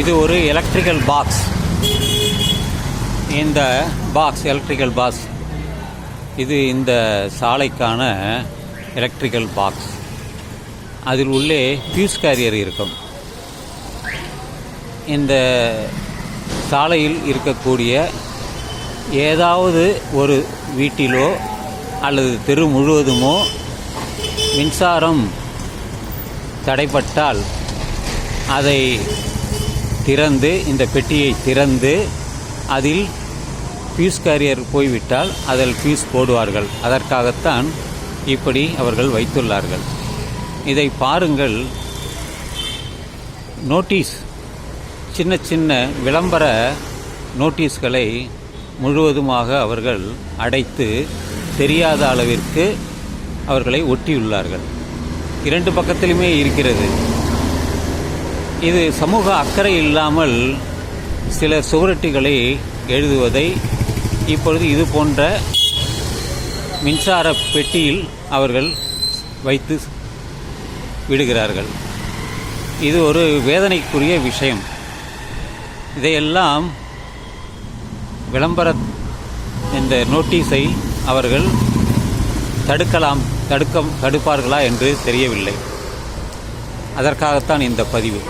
இது ஒரு electrical box இந்த பாக்ஸ் எலக்ட்ரிக்கல் பாக்ஸ் இது இந்த சாலைக்கான எலக்ட்ரிக்கல் பாக்ஸ் அதில் உள்ளே ஃபியூஸ் கேரியர் இருக்கும். இந்த சாலையில் இருக்கக்கூடிய ஏதாவது ஒரு வீட்டிலோ அல்லது தெரு முழுவதுமோ மின்சாரம் தடைப்பட்டால் அதை திறந்து இந்த பெட்டியை திறந்து அதில் பியூஸ் கேரியர் போய்விட்டால் அதில் பியூஸ் போடுவார்கள். அதற்காகத்தான் இப்படி அவர்கள் வைத்துள்ளார்கள். இதை பாருங்கள். நோட்டீஸ் சின்ன சின்ன விளம்பர நோட்டீஸ்களை முழுவதுமாக அவர்கள் அடைத்து தெரியாத அளவிற்கு அவர்களை ஒட்டியுள்ளார்கள். இரண்டு பக்கத்திலுமே இருக்கிறது. இது சமூக அக்கறை இல்லாமல் சில சுவரொட்டிகளை எழுதுவதை இப்பொழுது இது போன்ற மின்சார பெட்டியில் அவர்கள் வைத்து விடுகிறார்கள். இது ஒரு வேதனைக்குரிய விஷயம். இதையெல்லாம் விளம்பர இந்த நோட்டீஸை அவர்கள் தடுக்கலாம் தடுக்க தடுப்பார்களா என்று தெரியவில்லை. அதற்காகத்தான் இந்த பதிவு.